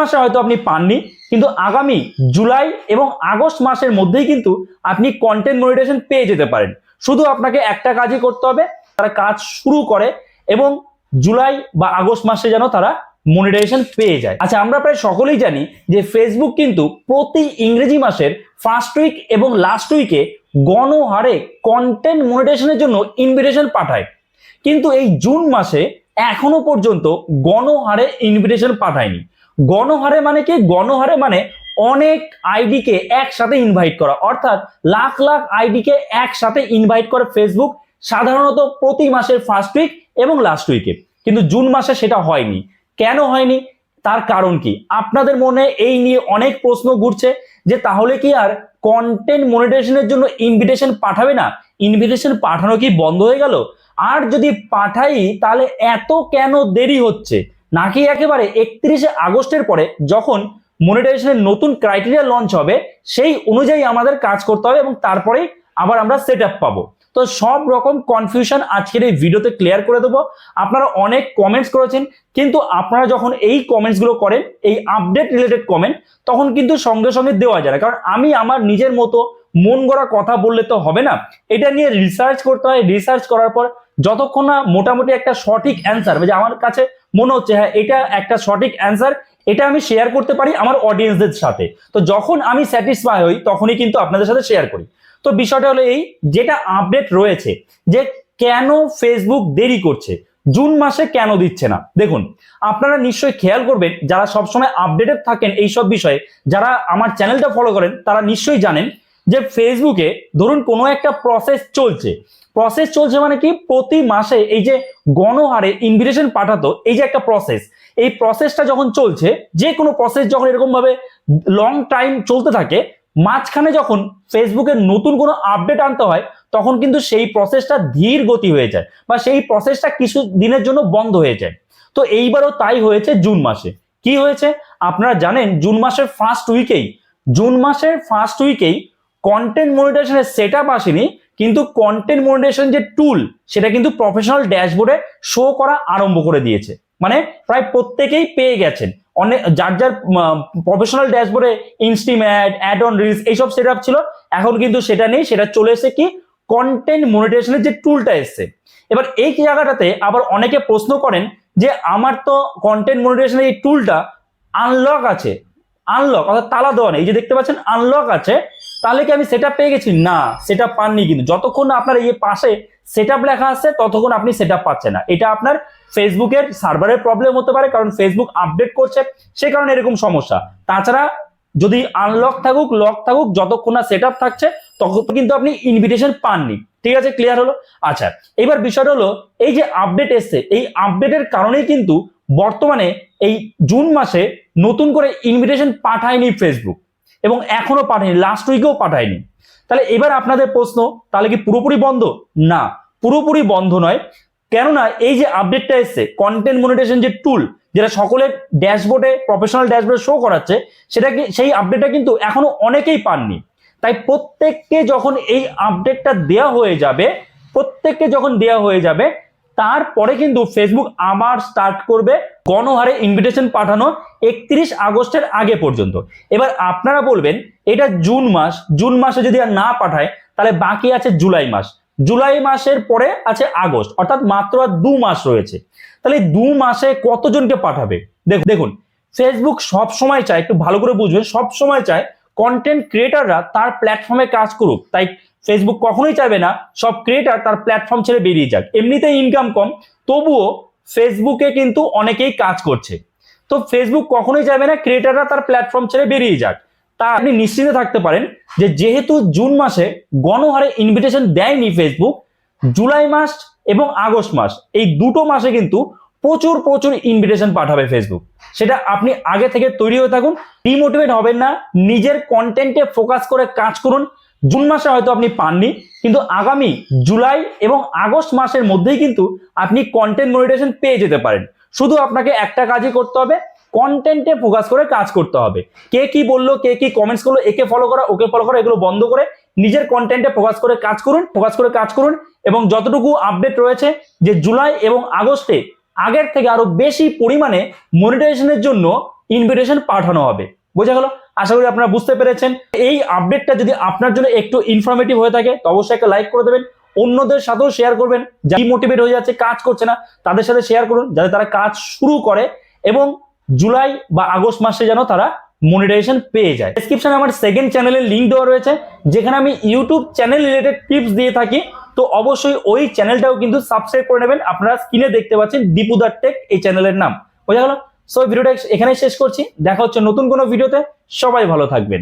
মাসে হয়তো আপনি পাননি, কিন্তু আগামী জুলাই এবং আগস্ট মাসের মধ্যেই কিন্তু আপনি কন্টেন্ট মনিটাইজেশন পেয়ে যেতে পারেন। শুধু আপনাকে একটা কাজই করতে হবে, তারা কাজ শুরু করে এবং জুলাই বা আগস্ট মাসে যেন তারা মনিটাইজেশন পেয়ে যায়। আচ্ছা আমরা প্রায় সকলেই জানি যে ফেসবুক কিন্তু প্রতি ইংরেজি মাসের ফার্স্ট উইক এবং লাস্ট উইকে গণহারে কন্টেন্ট মনিটাইজেশনের জন্য ইনভিটেশন পাঠায়। কিন্তু এই জুন মাসে এখনও পর্যন্ত গণহারে ইনভিটেশন পাঠায়নি। গণহারে মানে কি? গণহারে মানে অনেক আইডিকে একসাথে ইনভাইট করা। অর্থাৎ লাখ লাখ আইডিকে একসাথে ইনভাইট করে ফেসবুক সাধারণত প্রতি মাসের ফার্স্ট উইক এবং লাস্ট উইকে কিন্তু জুন মাসে সেটা হয়নি। কেন হয়নি? তার কারণ কি? আপনাদের মনে এই নিয়ে অনেক প্রশ্ন ঘুরছে যে তাহলে কি আর কন্টেন্ট মনিটাইজেশনের জন্য ইনভিটেশন পাঠাবে না? ইনভিটেশন পাঠানো কি বন্ধ হয়ে গেল? আর যদি পাঠাই, তাহলে এত কেন দেরি হচ্ছে? নাকি একেবারে একত্রিশে আগস্টের পরে যখন মনিটাইজেশনের নতুন ক্রাইটেরিয়া লঞ্চ হবে, সেই অনুযায়ী আমাদের কাজ করতে হবে এবং তারপরেই আবার আমরা সেট আপ পাবো। তো সব রকম কনফিউশন আজকের এই ভিডিওতে ক্লিয়ার করে দেবো। আপনারা অনেক কমেন্টস করেছেন, কিন্তু আপনারা যখন এই কমেন্টসগুলো করেন, এই আপডেট রিলেটেড কমেন্ট তখন কিন্তু সঙ্গে সঙ্গে দেওয়া যায় না। কারণ আমি আমার নিজের মতো মন গড়া কথা বললে তো হবে না। এটা নিয়ে রিসার্চ করতে হয়। রিসার্চ করার পর যতক্ষণ না মোটামুটি একটা সঠিক অ্যান্সার যে আমার কাছে মনে হচ্ছে হ্যাঁ এটা একটা সঠিক অ্যান্সার এটা আমি শেয়ার করতে পারি আমার অডিয়েন্সদের সাথে। তো যখন আমি স্যাটিসফাই হই, তখনই কিন্তু আপনাদের সাথে শেয়ার করি। তো বিষয়টা হলো এই, যেটা আপডেট রয়েছে, যে কেন ফেসবুক দেরি করছে, জুন মাসে কেন দিচ্ছে না? দেখুন, আপনারা নিশ্চয়ই খেয়াল করবেন, যারা সবসময় আপডেটেড থাকেন এই সব বিষয়ে, যারা আমার চ্যানেলটা ফলো করেন, তারা নিশ্চয়ই জানেন যে ফেসবুকে ধরুন কোনো একটা প্রসেস চলছে। প্রসেস চলছে মানে কি? প্রতি মাসে এই যে গণহারে ইনভিটেশন পাঠাতো, এই যে একটা প্রসেস এই প্রসেসটা যখন চলছে, যে কোনো প্রসেস যখন এরকম ভাবে লং টাইম চলতে থাকে, মাঝখানে যখন ফেসবুকের নতুন কোনো আপডেট আনতে হয়, তখন কিন্তু সেই প্রসেসটা ধীর গতি হয়ে যায় বা সেই প্রসেসটা কিছু দিনের জন্য বন্ধ হয়ে যায়। তো এইবারও তাই হয়েছে জুন মাসে। কি হয়েছে? আপনারা জানেন, জুন মাসের ফার্স্ট উইকেই জুন মাসের ফার্স্ট উইকেই কন্টেন্ট মনিটাইজেশনের সেট আপ আসেনি কিন্তু কন্টেন্ট মনিটেশন যে টুল সেটা কিন্তু প্রফেশনাল ড্যাশবোর্ডে শো করা আরম্ভ করে দিয়েছে। মানে প্রায় প্রত্যেকেই পেয়ে গেছেন। অনেক যার যার প্রফেশনাল ড্যাশবোর্ডে instream ad ad on reels এইসব সেট আপ ছিল, এখন কিন্তু সেটা নেই, সেটা চলে এসে কি? কন্টেন্ট মনিটাইজেশনের যে টুলটা এসছে। এবার এই জায়গাটাতে আবার অনেকে প্রশ্ন করেন যে আমার তো কন্টেন্ট মনিটাইজেশনের এই টুলটা আনলক আছে। আনলক অর্থাৎ তালা দেওয়া নেই। এই যে দেখতে পাচ্ছেন আনলক আছে। তাহলে কি আমি সেটা পেয়ে গেছি? না সেটা পাননি কিন্তু। যতক্ষণ আপনার এই পাশে সেট লেখা আছে, ততক্ষণ আপনি সেট পাচ্ছেন না। এটা আপনার ফেসবুকের সার্ভারের প্রবলেম হতে পারে, কারণ ফেসবুক আপডেট করছে, সে কারণে এরকম সমস্যা। তাছাড়া যদি আনলক থাকুক লক থাকুক, যতক্ষণ না সেট থাকছে তখন কিন্তু আপনি ইনভিটেশন পাননি। ঠিক আছে? ক্লিয়ার হলো? আচ্ছা এবার বিষয়টা হলো, এই যে আপডেট এসছে, এই আপডেটের কারণেই কিন্তু বর্তমানে এই জুন মাসে নতুন করে ইনভিটেশন পাঠায়নি ফেসবুক এবং এখনও পাঠায়নি লাস্ট উইকেও পাঠায়নি। তাহলে এবার আপনাদের প্রশ্ন, তাহলে কি পুরোপুরি বন্ধ? না, পুরোপুরি বন্ধ নয়। কেননা এই যে আপডেটটা এসছে কন্টেন্ট মনিটেশন যে টুল যেটা সকলের ড্যাশবোর্ডে প্রফেশনাল ড্যাশবোর্ডে শো করাচ্ছে, সেটা কি সেই আপডেটটা কিন্তু এখনও অনেকেই পাননি। তাই প্রত্যেককে যখন এই আপডেটটা দেয়া হয়ে যাবে, প্রত্যেককে যখন দেয়া হয়ে যাবে তারপরে কিন্তু ফেসবুক আবার স্টার্ট করবে গণহারে ইনভিটেশন পাঠানো একত্রিশ আগস্টের আগে পর্যন্ত। এবার আপনারা বলবেন, এটা জুন মাস, জুন মাসে যদি আর না পাঠায়, তাহলে বাকি আছে জুলাই মাস। জুলাই মাসের পরে আছে আগস্ট, অর্থাৎ মাত্র আর দু মাস রয়েছে। তাহলে দু মাসে কতজনকে পাঠাবে? দেখুন ফেসবুক সব সময় চায়, একটু ভালো করে বুঝবেন সব সময় চায় কন্টেন্ট ক্রিয়েটাররা তার প্ল্যাটফর্মে কাজ করুক। তাই ফেসবুক কখনোই চাইবে না, সব ক্রিয়েটার তার প্ল্যাটফর্ম ছেড়ে বেরিয়ে যাক। এমনিতেই ইনকাম কম, তবুও ফেসবুকে কিন্তু অনেকেই কাজ করছে। তো ফেসবুক কখনোই চাইবে না ক্রিয়েটাররা তার প্ল্যাটফর্ম ছেড়ে বেরিয়ে যাক। তা আপনি নিশ্চিন্তে থাকতে পারেন যে যেহেতু জুন মাসে গণহারে ইনভিটেশন দেয়নি ফেসবুক জুলাই মাস এবং আগস্ট মাস, এই দুটো মাসে কিন্তু প্রচুর প্রচুর ইনভিটেশন পাঠাবে ফেসবুক সেটা আপনি আগে থেকে তৈরি হয়ে থাকুন ডিমোটিভেট হবেন না, নিজের কন্টেন্টে ফোকাস করে কাজ করুন জুন মাসে হয়তো আপনি পাননি, কিন্তু আগামী জুলাই এবং আগস্ট মাসের মধ্যেই কিন্তু আপনি কন্টেন্ট মনিটাইজেশন পেয়ে যেতে পারেন। শুধু আপনাকে একটা কাজই করতে হবে কন্টেন্টে ফোকাস করে কাজ করতে হবে। কে কি বলল, কে কি কমেন্টস করল, একে ফলো করা, ওকে ফলো করা, এগুলো বন্ধ করে নিজের কন্টেন্টে ফোকাস করে কাজ করুন ফোকাস করে কাজ করুন এবং যতটুকু আপডেট রয়েছে যে জুলাই এবং আগস্টে আগের থেকে আরও বেশি পরিমাণে মনিটাইজেশনের জন্য ইনভিটেশন পাঠানো হবে। বোঝা গেল? আশা করি আপনারা বুঝতে পেরেছেন। এই আপডেটটা যদি আপনার জন্য একটু ইনফরমেটিভ হয়ে থাকে, তো অবশ্যই একটা লাইক করে দেবেন, অন্যদের সাথেও শেয়ার করবেন। যারা মোটিভেট হয়ে যাচ্ছে, কাজ করছে না, তাদের সাথে শেয়ার করুন, যাতে তারা কাজ শুরু করে এবং জুলাই বা আগস্ট মাসে যেন তারা মনিটাইজেশন পেয়ে যায়। ডেসক্রিপশনে আমার সেকেন্ড চ্যানেলের লিঙ্ক দেওয়া রয়েছে, যেখানে আমি ইউটিউব চ্যানেল রিলেটেড টিপস দিয়ে থাকি। তো অবশ্যই ওই চ্যানেলটাও কিন্তু সাবস্ক্রাইব করে নেবেন। আপনারা স্ক্রিনে দেখতে পাচ্ছেন দীপুদার টেক এই চ্যানেলের নাম। বোঝা গেল? সো ভিডিওটা এখানেই শেষ করছি। দেখা হচ্ছে নতুন কোনো ভিডিওতে সবাই ভালো থাকবেন।